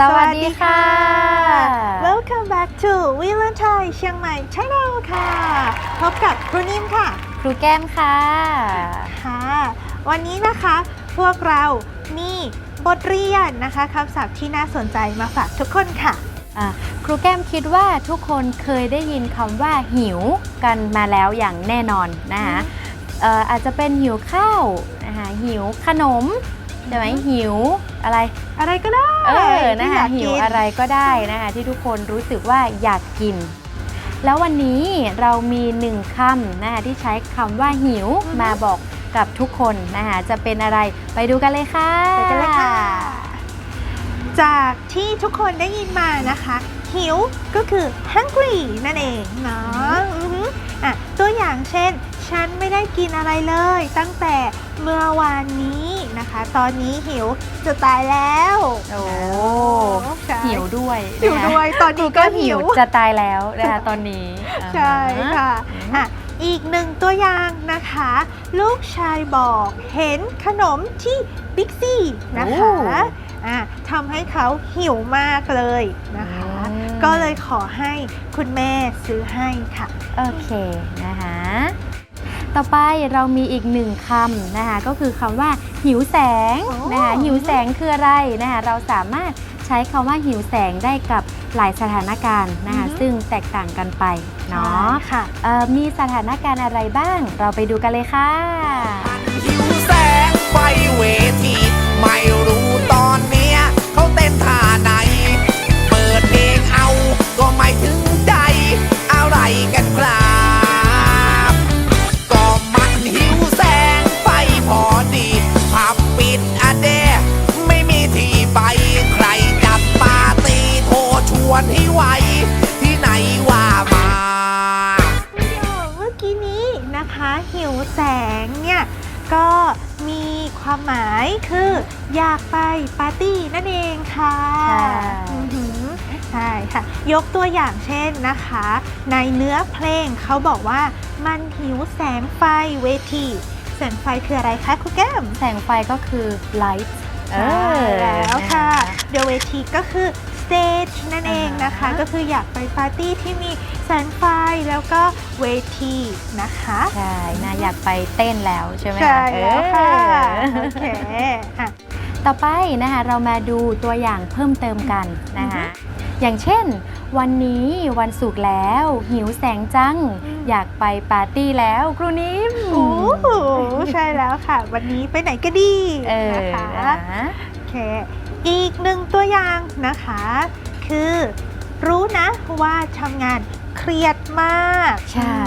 สวัสดีค่ะ Welcome back to w i l a n t i เชียงใหม่ Channel ค่ะ พบกับครูนิ่มค่ะ ครูแก้มค่ะค่ะ วันนี้นะคะพวกเรามีบทเรียนนะคะคำศัพท์ที่น่าสนใจมาฝากทุกคนค่ะอะครูแก้มคิดว่าทุกคนเคยได้ยินคำว่าหิวกันมาแล้วอย่างแน่นอนนะคะเอ่ออาจจะเป็นหิวข้าวนะคะหิวขนม ใช่ไหมหิวอะไร อะไรก็ได้เออนะที่คะยากหิกิวนอะไรก็ได้นะคะที่ทุกคนรู้สึกว่าอยากกิน แล้ววันนี้เรามีหนึ่งคำนะคะที่ใช้คำว่าหิวมาบอกกับทุกคนนะคะจะเป็นอะไรไปดูกันเลยค่ะไปกันเลยค่ะ จากที่ทุกคนได้ยินมานะคะ หิวก็คือ hungry นั่นเองเนาะอือหืออะตัวอย่างเช่น ฉันไม่ได้กินอะไรเลย ตั้งแต่เมื่อวานนี้ นะคะ ตอนนี้หิวจะตายแล้วโอ้ใช่หิวด้วยหิวนะคะด้วย ตอนนี้ก็ก็หิหิววจะตายแล้วนะคะตอนนี้ ใช่อ่าค่ะอืมอะอีกหนึ่งตัวอย่างนะคะ ลูกชายบอกเห็นขนมที่บิ๊กซีนะคะอะทำให้เขาหิวมากเลยนะคะอืมก็เลยขอให้คุณแม่ซื้อให้ค่ะ โอเคนะคะ ต่อไปเรามีอีกหนึ่งคำนะคะก็คือคำว่า หิวแสงโอ้นะคะหิวแสงคืออะไรนะคะเราสามารถใช้คำว่าหิวแสงได้กับหลายสถานการณ์นะคะซึ่งแตกต่างกันไปเนาะใช่ค่ะเอ่อมีสถานการณ์อะไรบ้าง เราไปดูกันเลยค่ะหิวแสงไฟเวทีไม่รู้ตอนเนี้ยเขาเต้นท่าไหน เปิดเพลงเอาก็ไม่ หิวแสงเนี่ยก็มีความหมายคืออยากไปปาร์ตี้นั่นเองค่ะใช่อือหือใช่ค่ะ ยกตัวอย่างเช่นนะคะ ในเนื้อเพลงเขาบอกว่ามันหิวแสงไฟเวที แสงไฟคืออะไรคะครูแก้ม แสงไฟก็คือ light เอใช่อแล้วค่ะนเดี๋ยวเวทีก็คือ stage นั่นเองนะคะอ่าฮะก็คืออยากไปปาร์ตี้ที่มี แสงไฟแล้วก็เวทีนะคะ ใช่นะอยากไปเต้นแล้วใช่ไหมใช่แล้วค่ะเอโออเคอะต่อไปนะคะเรามาดูตัวอย่างเพิ่มเติมกันนะคะอย่างเช่น วันนี้วันศุกร์แล้ว หิวแสงจังอืมอยากไปปาร์ตี้แล้วครูนิ่มโอ้โหใช่แล้วค่ะ วันนี้ไปไหนก็ดีเออนะคะนะโอเคอีกหนึ่งตัวอย่างนะคะ คือรู้นะว่าทำงาน เครียดมาก ใช่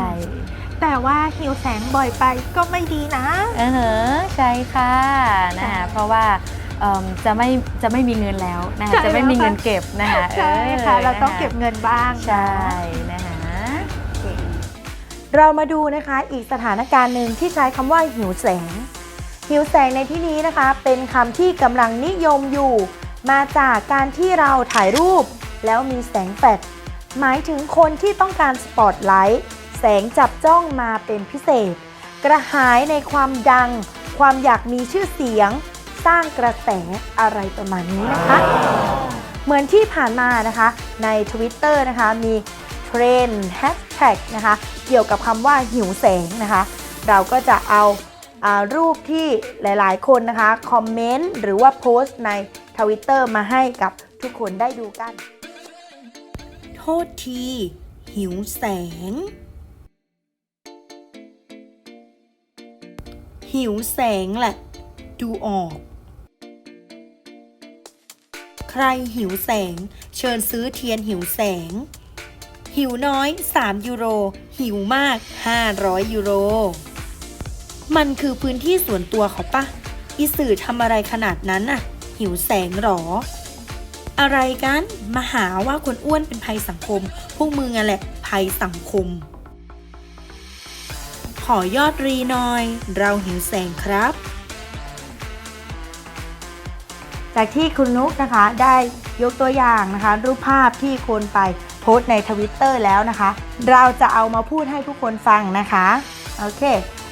แต่ว่าหิวแสงบ่อยไปก็ไม่ดีนะ เออเหอะใช่ค่ะนะใช่คะเพราะว่าเอิ่มจะไม่จะไม่มีเงินแล้วนะคะใช่จะไม่มีแล้วค่ะเงินเก็บนะคะใช่ค่ะออเราต้องนะคะเก็บเงินบ้างนะใช่นะคะ เรามาดูนะคะอีกสถานการณ์หนึ่งที่ใช้คำว่าหิวแสง หิวแสงในที่นี้นะคะ เป็นคำที่กำลังนิยมอยู่ มาจากการที่เราถ่ายรูป แล้วมีแสงแฟลช หมายถึงคนที่ต้องการสปอตไลท์แสงจับจ้องมาเป็นพิเศษ กระหายในความดัง ความอยากมีชื่อเสียง สร้างกระแสอะไรประมาณนี้นะคะ เหมือนที่ผ่านมานะคะใน Twitter นะคะมีเทรนด์แฮชแท็กนะคะเกี่ยวกับคำว่าหิวแสงนะคะ เราก็จะเอาอารูปที่หลายๆ คนนะคะ คอมเมนต์ หรือว่าโพสต์ใน Twitter มาให้กับทุกคนได้ดูกัน โทษที หิวแสง หิวแสงแหละ ดูออก ใครหิวแสง เชิญซื้อเทียนหิวแสง หิวน้อย 3 ยูโร หิวมาก 500 ยูโร มันคือพื้นที่ส่วนตัวเขาปะอีสื่อทำอะไรขนาดนั้นน่ะหิวแสงหรอ อะไรกัน มาหาว่าคนอ้วนเป็นภัยสังคม พวกมึงอะแหละภัยสังคม ขอยอดรีหน่อย เราหิวแสงครับ จากที่คุณนุกนะคะได้ยกตัวอย่างนะคะ รูปภาพที่คนไปโพสต์ในทวิตเตอร์แล้วนะคะ เราจะเอามาพูดให้ทุกคนฟังนะคะ โอเค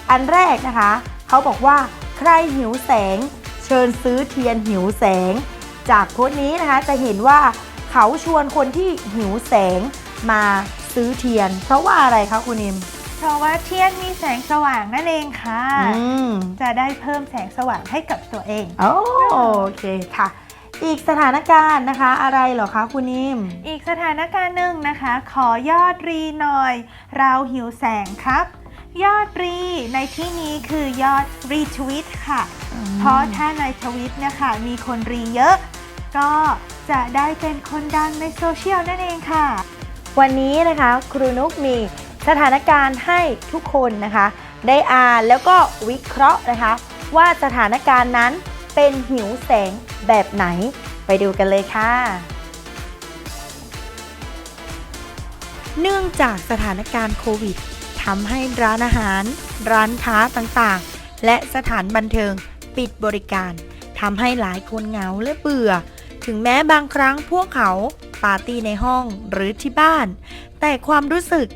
อันแรกนะคะ เขาบอกว่า ใครหิวแสง เชิญซื้อเทียนหิวแสง จากโพสต์นี้นะคะจะเห็นว่าเขาชวนคนที่หิวแสงมาซื้อเทียน เพราะว่าอะไรคะคุณนิม เพราะว่าเทียนมีแสงสว่างนั่นเองค่ะ อืมจะได้เพิ่มแสงสว่างให้กับตัวเอง โอโอเคค่ะ อีกสถานการณ์นะคะ อะไรเหรอคะคุณนิม อีกสถานการณ์หนึ่งนะคะ ขอยอดรีหน่อย เราหิวแสงครับ ยอดรีในที่นี้คือยอดรีทวิตค่ะ เพราะถ้าในทวิตเนี่ยค่ะมีคนรีเยอะ ก็จะได้เป็นคนดังในโซเชียลนั่นเองค่ะ วันนี้นะคะครูนุกมีสถานการณ์ให้ทุกคนนะคะ ได้อ่านแล้วก็วิเคราะห์นะคะ ว่าสถานการณ์นั้นเป็นหิวแสงแบบไหน ไปดูกันเลยค่ะ เนื่องจากสถานการณ์โควิด ทำให้ร้านอาหาร ร้านค้าต่างๆ และสถานบันเทิงปิดบริการทำให้หลายคนเหงาและเบื่อ ถึงแม้บางครั้งพวกเขาปาร์ตี้ในห้องหรือที่บ้าน แต่ความรู้สึก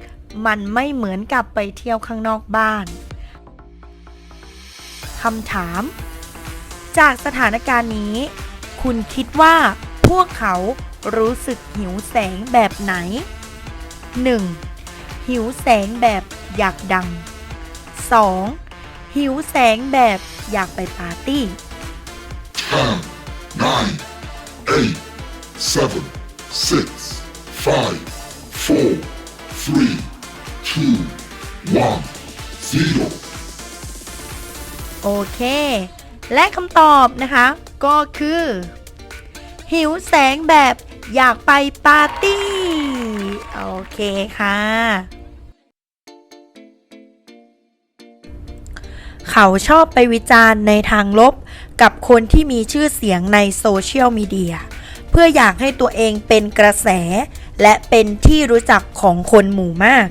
มันไม่เหมือนกับไปเที่ยวข้างนอกบ้านคำถาม จากสถานการณ์นี้ คุณคิดว่าพวกเขารู้สึกหิวแสงแบบไหน 1. หิวแสงแบบ อยากดัง 2. หิวแสงแบบอยากไปปาร์ตี้ Ten, nine, eight, seven, six, five, four, three, two, one, zero. โอเค และคำตอบนะคะ ก็คือ หิวแสงแบบอยากไปปาร์ตี้ โอเคค่ะ เขาชอบไปวิจารณ์ในทางลบกับคนที่มีชื่อเสียงในโซเชียลมีเดียเพื่ออยากให้ตัวเองเป็นกระแส และเป็นที่รู้จักของคนหมู่มาก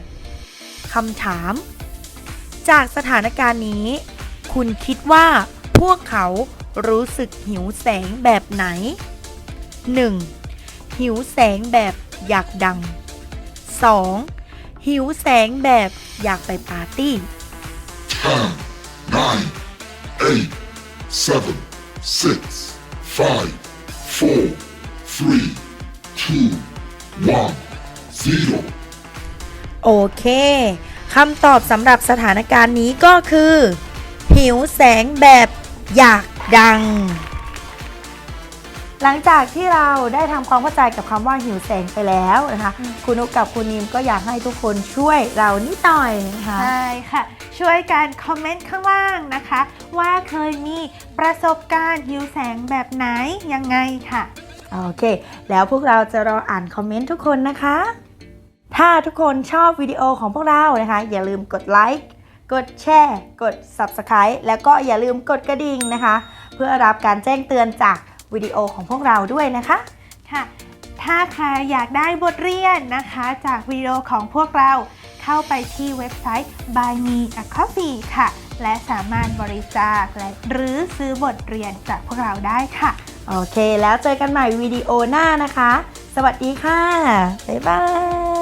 คำถาม จากสถานการณ์นี้ คุณคิดว่าพวกเขารู้สึกหิวแสงแบบไหน 1. หิวแสงแบบอยากดัง 2. หิวแสงแบบอยากไปปาร์ตี้ nine, eight, seven, six, five, four, three, two, one, zero. โอเคคำตอบสำหรับสถานการณ์นี้ก็คือหิวแสงแบบอยากดัง หลังจากที่เราได้ทำความเข้าใจกับคำว่าหิวแสงไปแล้วนะคะ คุณนุกกับคุณนิมก็อยากให้ทุกคนช่วยเรานิดหน่อยนะคะใช่ค่ะ ช่วยกันคอมเมนต์ข้างล่างนะคะ ว่าเคยมีประสบการณ์หิวแสงแบบไหนยังไงค่ะ โอเค แล้วพวกเราจะรออ่านคอมเมนต์ทุกคนนะคะ ถ้าทุกคนชอบวิดีโอของพวกเรานะคะ อย่าลืมกดไลค์กดแชร์ กด Subscribe แล้วก็อย่าลืมกดกระดิ่งนะคะ เพื่อรับการแจ้งเตือนจาก วิดีโอของพวกเราด้วยนะคะค่ะถ้าใครอยากได้บทเรียนนะคะ จากวิดีโอของพวกเราเข้าไปที่เว็บไซต์ Buy Me a Coffee ค่ะ และสามารถบริจาคและหรือซื้อบทเรียนจากพวกเราได้ค่ะ โอเค แล้วเจอกันใหม่วิดีโอหน้านะคะ สวัสดีค่ะ บ๊ายบาย